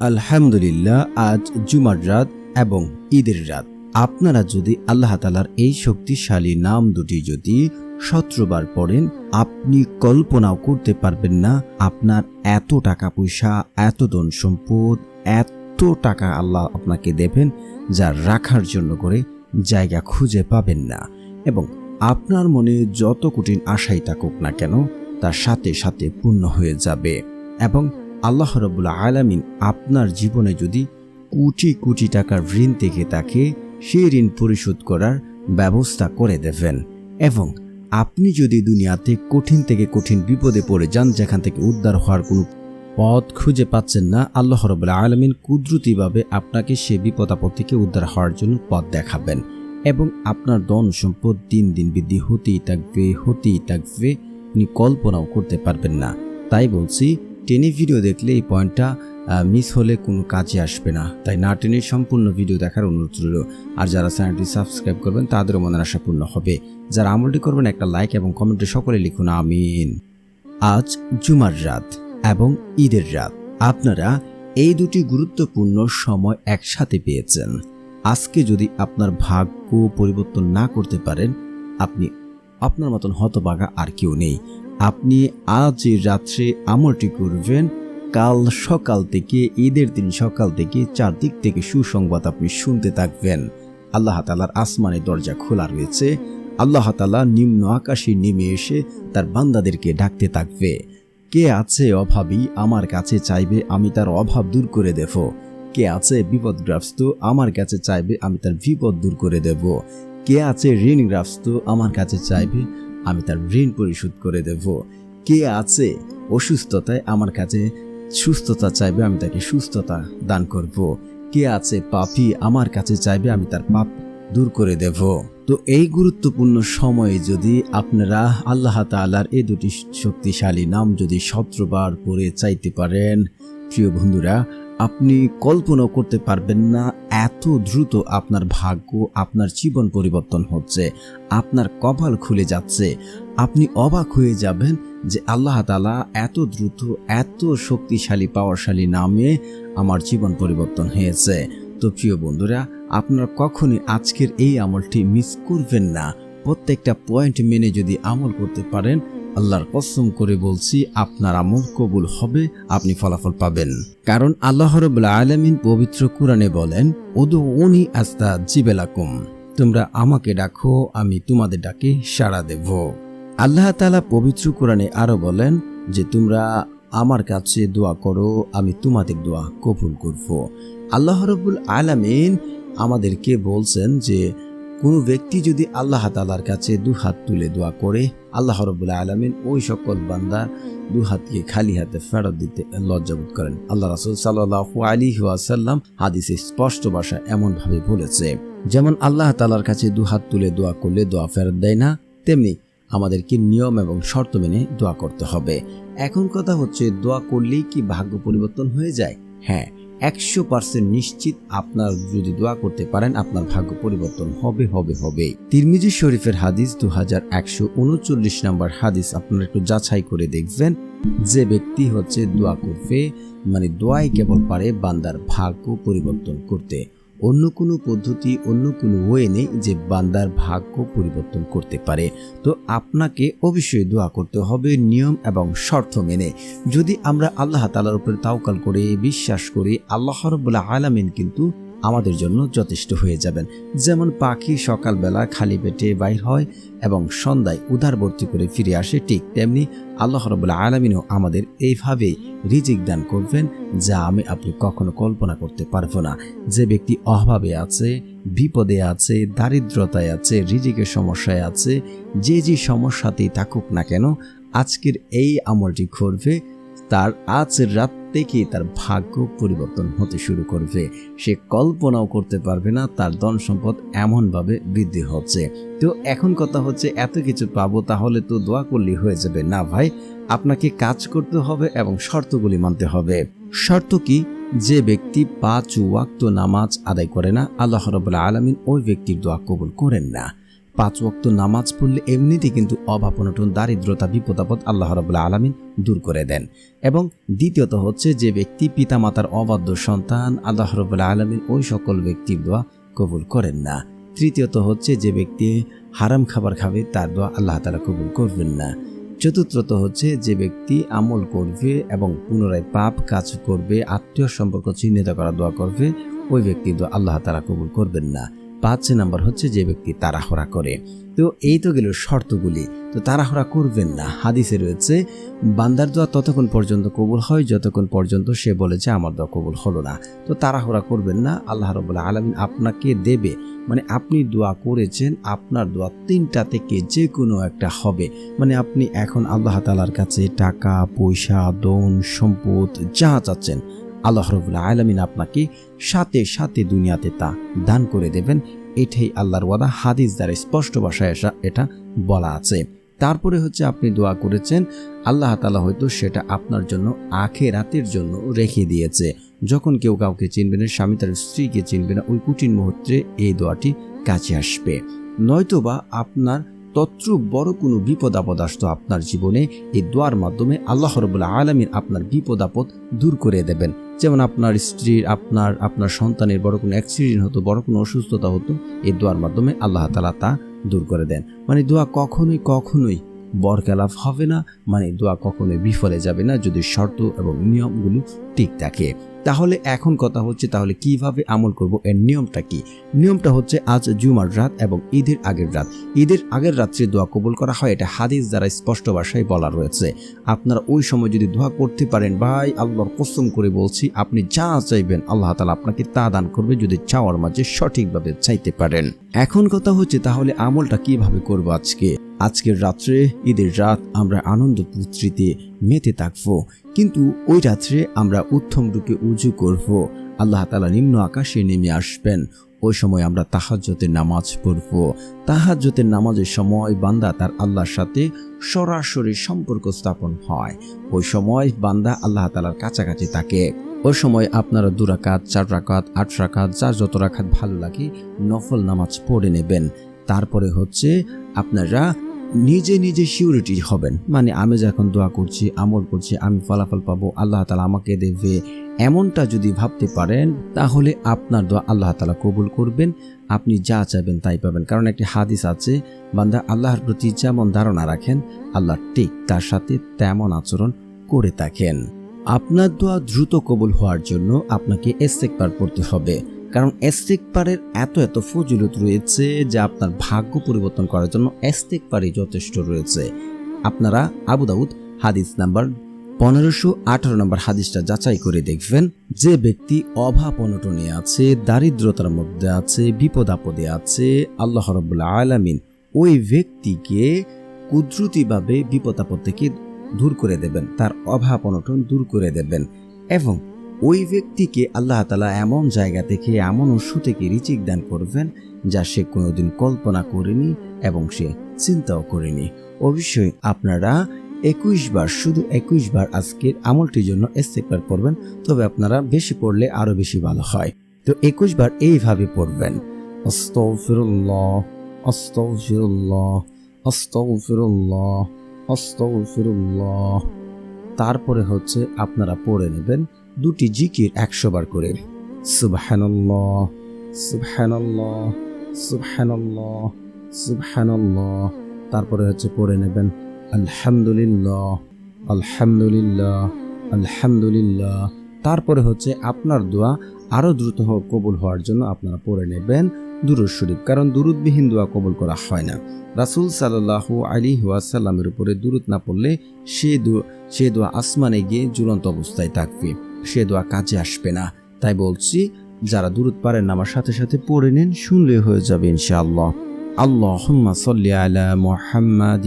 আলহামদুলিল্লাহ, আজ জুমার রাত এবং ঈদের রাত। আপনারা যদি আল্লাহ তালার এই শক্তিশালী নাম দুটি যদি সতেরোবার পড়েন, আপনি কল্পনাও করতে পারবেন না আপনার এত টাকা পয়সা, এত ধন সম্পদ, এত টাকা আল্লাহ আপনাকে দেবেন যা রাখার জন্য করে জায়গা খুঁজে পাবেন না। এবং আপনার মনে যত কঠিন আশাই থাকুক না কেন, তার সাথে সাথে পূর্ণ হয়ে যাবে। এবং আল্লাহ রবুল্লা আলামিন আপনার জীবনে যদি কোটি কোটি টাকার ঋণ থেকে তাকে সেই ঋণ পরিশোধ করার ব্যবস্থা করে দেবেন। এবং আপনি যদি দুনিয়াতে কঠিন থেকে কঠিন বিপদে পড়ে যান, যেখান থেকে উদ্ধার হওয়ার কোনো পথ খুঁজে পাচ্ছেন না, আল্লাহ রবুল্লা আলমিন কুদরতিভাবে আপনাকে সে বিপদ আপদ থেকে উদ্ধার হওয়ার জন্য পথ দেখাবেন। এবং আপনার ধন সম্পদ দিন দিন বৃদ্ধি হতেই থাকবে হতেই থাকবে, আপনি কল্পনাও করতে পারবেন না। তাই বলছি টেনে ভিডিও দেখলে এই পয়েন্টটা মিস হলে কোনো কাজে আসবে না। তাই না টেনে সম্পূর্ণ ভিডিও দেখার অনুরোধ রইল। আর যারা চ্যানেলটি সাবস্ক্রাইব করবেন, তাদেরও মনের আশা পূর্ণ হবে। যারা আমলটি করবেন, একটা লাইক এবং কমেন্টে সকলে লিখুন, আমিন। আজ জুমার রাত এবং ঈদের রাত। আপনারা এই দুটি গুরুত্বপূর্ণ সময় একসাথে পেয়েছেন। আজকে যদি আপনার ভাগ্য পরিবর্তন না করতে পারেন, আপনি আপনার মতন হতবাগা আর কেউ নেই। আপনি আজ রাত্রে আমলটি করবেন। কাল সকাল থেকে, ঈদের দিন সকাল থেকে চারদিক থেকে সুসংবাদ আপনি শুনতে থাকবেন। আল্লাহ তালার আসমানের দরজা খোলা রয়েছে। আল্লাহ তালা নিম্ন আকাশে নেমে এসে তার বান্দাদেরকে ডাকতে থাকবে। কে আছে অভাবী, আমার কাছে চাইবে আমি তার অভাব দূর করে দেব। কে আছে বিপদগ্রস্ত, আমার কাছে চাইবে আমি তার বিপদ দূর করে দেব। কে আছে ঋণগ্রস্ত, আমার কাছে চাইবে আমি তার ঋণ পরিশোধ করে দেব। কে আছে অসুস্থতায় আমার কাছে সুস্থতা চাইবে, আমি তাকে সুস্থতা দান করব। কে আছে পাপি আমার কাছে চাইবে, আমি তার পাপ দূর করে দেব। তো এই গুরুত্বপূর্ণ সময়ে যদি আপনারা আল্লাহ তাআলার এই দুটি শক্তিশালী নাম যদি সতেরোবার পরে চাইতে পারেন, প্রিয় বন্ধুরা আপনি কল্পনাও করতে পারবেন না এত দ্রুত আপনার ভাগ্য, আপনার জীবন পরিবর্তন হচ্ছে, আপনার কপাল খুলে যাচ্ছে। আপনি অবাক হয়ে যাবেন যে আল্লাহ তালা এত দ্রুত, এত শক্তিশালী, পাওয়ারশালী নামে আমার জীবন পরিবর্তন হয়েছে। তো প্রিয় বন্ধুরা, আপনারা কখনই আজকের এই আমলটি মিস করবেন না। প্রত্যেকটা পয়েন্ট মেনে যদি আমল করতে পারেন আল্লাহর কসম করে বলছি, আপনার আমল কবুল হবে, আপনি ফলাফল পাবেন। কারণ আল্লাহ রবুল্লা আলমিন পবিত্র কোরআনে বলেন ওদু উনি আস্তা জিবেলাকুম তোমরা আমাকে ডাকো, আমি তোমাদের ডাকে সাড়া দেব। আল্লাহ তালা পবিত্র কোরআনে আরও বলেন যে, তোমরা আমার কাছে দোয়া করো, আমি তোমাদের দোয়া কবুল করব। আল্লাহ রবুল আলামিন আমাদেরকে বলছেন যে, কোনো ব্যক্তি যদি আল্লাহ তালার কাছে দু হাত তুলে দোয়া করে আল্লাহ রবুল্লা আলমিন ওই সকল বান্দা দু হাতকে খালি হাতে ফেরত দিতে লজ্জাবোধ করেন। আল্লাহ রাসুল সাল্লাহ আলী ওয়াসাল্লাম হাদিসে স্পষ্ট ভাষা এমনভাবে বলেছে, যেমন আল্লাহ তালার কাছে দু হাত তুলে দোয়া করলে দোয়া ফেরত দেয় না, তেমনি আমাদেরকে নিয়ম এবং শর্ত মেনে দোয়া করতে হবে। এখন কথা হচ্ছে দোয়া করলেই কি ভাগ্য পরিবর্তন হয়ে যায়? হ্যাঁ একশো পার্সেন্ট নিশ্চিত আপনার যদি দোয়া করতে পারেন, আপনার ভাগ্য পরিবর্তন হবে হবে হবে। তিরমিজি শরীফের হাদিস দু হাজার একশো উনচল্লিশ নম্বর হাদিস আপনারা একটু যাচাই করে দেখবেন। যে ব্যক্তি হচ্ছে দোয়া করবে মানে দোয়াই কেবল পারে বান্দার ভাগ্য পরিবর্তন করতে। অন্য কোনো পদ্ধতি, অন্য কোনো ওয়ে নেই যে বান্দার ভাগ্য পরিবর্তন করতে পারে। তো আপনাকে অবশ্যই দোয়া করতে হবে নিয়ম এবং শর্ত মেনে। যদি আমরা আল্লাহ তালার উপরে তাওকাল করে, বিশ্বাস করি, আল্লাহ রবুল্লাহ আলামিন কিন্তু আমাদের জন্য যথেষ্ট হয়ে যাবেন। যেমন পাখি সকালবেলা খালি পেটে বাইর হয় এবং সন্ধ্যায় উদারবর্তী করে ফিরে আসে, ঠিক তেমনি আল্লাহ রবুল্লাহ আলমিনও আমাদের এইভাবেই রিজিক দান করবেন যা আমি আপনি কখনো কল্পনা করতে পারব না। যে ব্যক্তি অভাবে আছে, বিপদে আছে, দারিদ্রতায় আছে, রিজিকের সমস্যায় আছে, যে যে সমস্যাতেই থাকুক না কেন, আজকের এই আমলটি করবে তার আজ রাত থেকেই তার ভাগ্য পরিবর্তন হতে শুরু করবে। সে কল্পনাও করতে পারবে না তার ধন সম্পদ এমনভাবে বৃদ্ধি হচ্ছে। তো এখন কথা হচ্ছে, এত কিছু পাবো তাহলে তো দোয়া করলেই হয়ে যাবে। না ভাই, আপনাকে কাজ করতে হবে এবং শর্তগুলি মানতে হবে। শর্ত কি? যে ব্যক্তি পাঁচ ওয়াক্ত নামাজ আদায় করে না, আল্লাহ রবুল্লা আলমিন ওই ব্যক্তির দোয়া কবুল করেন না। পাঁচ ওয়াক্ত নামাজ পড়লে এমনিতেই কিন্তু অভাব অনটন, দারিদ্রতা, বিপদাপদ আল্লাহ রবুল্লা আলমিন দূর করে দেন। এবং দ্বিতীয়ত হচ্ছে যে ব্যক্তি পিতামাতার অবাধ্য সন্তান, আল্লাহ রবুল্লা আলমিন ওই সকল ব্যক্তির দোয়া কবুল করেন না। তৃতীয়ত হচ্ছে যে ব্যক্তি হারাম খাবার খাবে, তার দোয়া আল্লাহ তালা কবুল করবেন না। চতুর্থত হচ্ছে যে ব্যক্তি আমল করবে এবং পুনরায় পাপ কাজ করবে, আত্মীয় সম্পর্ক চিহ্নিত করা দোয়া করবে, ওই ব্যক্তি দোয়া আল্লাহ তালা কবুল করবেন না। পাঁচ নাম্বার হচ্ছে যে ব্যক্তি তাড়াহড়া করে। তো এই তো গেল শর্তগুলি। তো তাড়াহড়া করবেন না। হাদিসে রয়েছে, বান্দার দোয়া ততক্ষণ পর্যন্ত কবুল হয়, যতক্ষণ পর্যন্ত সে বলেছে আমার দোয়া কবুল হলো না। তো তাড়াহড়া করবেন না। আল্লাহ রবুল্লাহ আলমিন আপনাকে দেবে। মানে আপনি দোয়া করেছেন, আপনার দোয়া তিনটা থেকে যে কোনো একটা হবে। মানে আপনি এখন আল্লাহ তালার কাছে টাকা, পয়সা দন সম্পদ যা চাচ্ছেন আল্লাহ রবুল্লাহ আলমিন আপনাকে সাথে সাথে দুনিয়াতে তা দান করে দেবেন। এটাই আল্লাহর ওয়াদা। হাদিস দ্বারা স্পষ্ট ভাষায় আসা এটা বলা আছে। তারপরে হচ্ছে আপনি দোয়া করেছেন, আল্লাহ তালা হয়তো সেটা আপনার জন্য আখে রাতের জন্য রেখে দিয়েছে। যখন কেউ কাউকে চিনবে না, স্বামী তার স্ত্রীকে চিনবে না, ওই কঠিন মুহূর্তে এই দোয়াটি কাছে আসবে। নয়তোবা আপনার তত্রুপ বড় কোনো বিপদ আপদ আসতো আপনার জীবনে, এই দোয়ার মাধ্যমে আল্লাহ রবুল্লাহ আলমীর আপনার বিপদ আপদ দূর করে দেবেন। যেমন আপনার স্ত্রীর আপনার আপনার সন্তানের বড় কোনো অ্যাক্সিডেন্ট হতো, বড় কোনো অসুস্থতা হতো, এই দোয়ার মাধ্যমে আল্লাহ তালা তা দূর করে দেন। মানে দোয়া কখনোই কখনোই বরকেলাফ হবে না মানে দোয়া কখনোই বিফলে যাবে না যদি শর্ত এবং নিয়মগুলো ঠিক থাকে। তাহলে এখন কথা হচ্ছে তাহলে কীভাবে আমল করব এর নিয়মটা কি? নিয়মটা হচ্ছে আজ জুমার রাত এবং ঈদের আগের রাত। ঈদের আগের রাত্রে দোয়া কবুল করা হয়, এটা হাদিস দ্বারা স্পষ্ট ভাষায় বলা রয়েছে। আপনারা ওই সময় যদি দোয়া করতে পারেন, ভাই আল্লাহর কসম করে বলছি, আপনি যা চাইবেন আল্লাহ তালা আপনাকে তা দান করবে যদি চাওয়ার মাঝে সঠিকভাবে চাইতে পারেন। এখন কথা হচ্ছে তাহলে আমলটা কীভাবে করব আজকে? আজকের রাত্রে, ঈদের রাত আমরা আনন্দ পুত্রিতে মেতে থাকব। কিন্তু ওই রাত্রে আমরা উত্তম রূপে উজু করব। আল্লাহ তালা নিম্ন আকাশে নেমে আসবেন। ওই সময় আমরা তাহাজ্যতের নামাজ পড়ব। তাহাজ্যতের নামাজের সময় বান্দা তার আল্লাহর সাথে সরাসরি সম্পর্ক স্থাপন হয়। ওই সময় বান্দা আল্লাহ তালার কাছাকাছি থাকে। ওই সময় আপনারা দু রাকাত, চার রাকাত, আট রাকাত, যার যত রাখাত ভালো লাগে নফল নামাজ পড়ে নেবেন। তারপরে হচ্ছে আপনারা নিজে নিজে সিউরিটি হবেন। মানে আমি যখন দোয়া করছি, আমল করছি, আমি ফলাফল পাবো, আল্লাহ তালা আমাকে দেবে। এমনটা যদি ভাবতে পারেন, তাহলে আপনার দোয়া আল্লাহ তালা কবুল করবেন। আপনি যা চাইবেন তাই পাবেন। কারণ একটি হাদিস আছে, বান্দা আল্লাহর প্রতি যেমন ধারণা রাখেন, আল্লাহ ঠিক তার সাথে তেমন আচরণ করে থাকেন। আপনার দোয়া দ্রুত কবুল হওয়ার জন্য আপনাকে এস্তেকবার পড়তে হবে। কারণ এস্তেকবারের এত এত ফজিলত রয়েছে যা আপনার ভাগ্য পরিবর্তন করার জন্য এস্তেকবারই যথেষ্ট রয়েছে। আপনারা আবু দাউদ হাদিস নাম্বার পনেরোশো আঠারো নম্বর হাদিসটা যাচাই করে দেখবেন। যে ব্যক্তি অভাব অনটনে আছে, দারিদ্রতার মধ্যে আছে বিপদ আপদে আছে, আল্লাহ রবুল্লা আলামিন ওই ব্যক্তিকে কুদরতিভাবে বিপদ আপদ থেকে দূর করে দেবেন, তার অভাব অনটন দূর করে দেবেন এবং ওই ব্যক্তিকে আল্লাহ তালা এমন জায়গা থেকে, এমন উৎস থেকে রিচিক দান করবেন যা সে কোনোদিন কল্পনা করেনি এবং সে চিন্তাও করেনি। অবশ্যই আপনারা একুশ বার, শুধু একুশ বার আজকের আমলটির জন্য ইস্তেকবার পড়বেন, তবে আপনারা বেশি পড়লে আরও বেশি ভালো হয়। তো একুশ বার এইভাবে পড়বেন। আস্তাগফিরুল্লাহ আস্তাগফিরুল্লাহ আস্তাগফিরুল্লাহ আস্তাগফিরুল্লাহ। তারপরে হচ্ছে আপনারা পড়ে নেবেন দুটি জিকির একশো বার করে। সুবহানাল্লাহ সুবহানাল্লাহ সুবহানাল্লাহ সুবহানাল্লাহ। তারপরে হচ্ছে পড়ে নেবেন, আলহামদুলিল্লাহ আলহামদুলিল্লাহ আলহামদুলিল্লাহ। তারপরে হচ্ছে আপনার দোয়া আরও দ্রুত কবুল হওয়ার জন্য আপনারা পড়ে নেবেন দুরুদ শরীফ, কারণ দুরুদবিহীন দোয়া কবুল করা হয় না। রাসুল সাল্লাহু আলী ওয়াসাল্লামের উপরে দুরুদ না পড়লে সে দোয়া সে দোয়া আসমানে গিয়ে ঝুলন্ত অবস্থায় থাকবে। সে দোয়া কাজে আসবে না তাই বলছি যারা দূরত পারেন আমার সাথে সাথে পড়ে নিন শুনলে হয়ে যাবে ইনশাআল্লাহ আল্লাহ সাল্লি আলা মুহাম্মাদ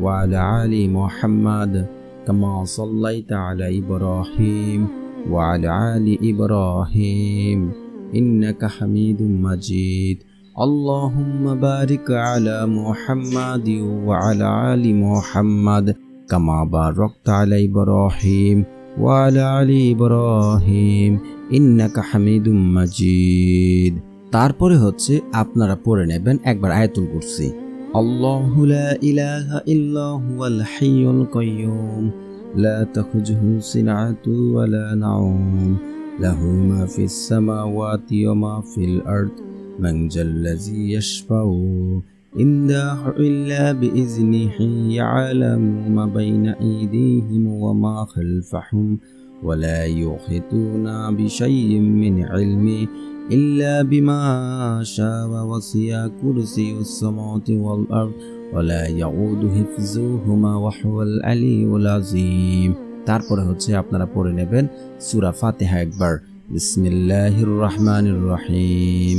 وعلى آل محمد كما صليت على إبراهيم وعلى آل إبراهيم إنك حميد مجيد اللهم بارك على محمد وعلى آل محمد كما باركت على إبراهيم ওয়ালা আলী ইব্রাহিম, ইন্নাকা হামিদুম মাজিদ। তারপরে হচ্ছে আপনারা পড়ে নেবেন একবার আয়াতুল কুরসি। আল্লাহু লা ইলাহা ইল্লা হুয়াল হাইয়ুল কাইয়ুম, লা তাখুযুহু সিনাতু ওয়ালা নাউম লাহু মা ফিস সামাওয়াতি ওয়া মা ফিল আরদ, মান যাল্লাযী ইয়াশফাউ। ইনদাহ ইল্লা বিইজনিহি ইয়ালামু মা বাইনা আইদিহিম ওয়া মা খালফাহুম ولا يحيطون بشيء من علمه إلا بما شاء وسع كرسي السماوات والأرض ولا يعود حفظهما وهو العلي العظيم তারপরে হচ্ছে আপনারা পড়ে নেবেন সূরা ফাতিহা একবার বিসমিল্লাহির রহমানির রহিম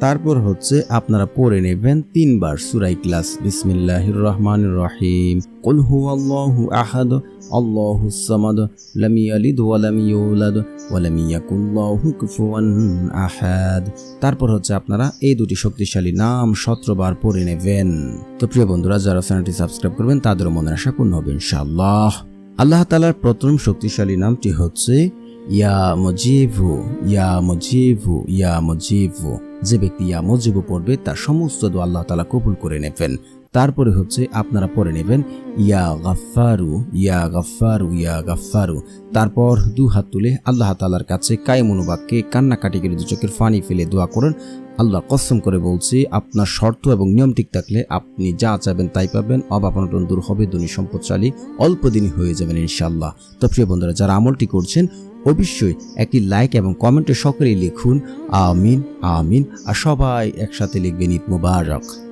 তারপর হচ্ছে আপনারা পড়ে নেবেন তিনবার সুরাই ক্লাস বিসমিল্লাহির রহমান রহিম। কুল হুয়াল্লাহু আহাদ আল্লাহুস সামাদ, লাম ইয়ালিদ ওয়া লাম ইউলাদ ওয়া লাম ইয়াকুল কুফুয়ান আহাদ। তারপর হচ্ছে আপনারা এই দুটি শক্তিশালী নাম সতেরোবার পড়ে নেবেন। তো প্রিয় বন্ধুরা, যারা চ্যানেলটি সাবস্ক্রাইব করবেন, তাদেরও মনের আশা পূর্ণ হবে ইনশাআল্লাহ। আল্লাহ তাআলার প্রথম শক্তিশালী নামটি হচ্ছে ইয়া মজিভু ইয়া মজিভু ইয়া মজিভু যে ব্যক্তি ইয়া মজিবু পড়বে, তার সমস্ত দোয়া আল্লাহ তালা কবুল করে নেবেন। তারপরে হচ্ছে আপনারা পড়ে নেবেন, ইয়া গাফারু ইয়া গাফারু ইয়া গাফারু তারপর দু হাত তুলে আল্লাহ তালার কাছে কায়মনোবাক্যে কান্নাকাটি করে দু চোখের ফানি ফেলে দোয়া করেন। আল্লাহ কসম করে বলছি, আপনার শর্ত এবং নিয়ম ঠিক থাকলে আপনি যা চাবেন তাই পাবেন। অভাব অনটন দূর হবে দুনি সম্পদশালী অল্প দিনই হয়ে যাবেন ইনশাল্লাহ তো প্রিয় বন্ধুরা, যারা আমলটি করছেন অবশ্যই একটি লাইক এবং কমেন্টে সকলেই লিখুন, আমিন আমিন, আর সবাই একসাথে লিখবেন ঈদ মুবারক।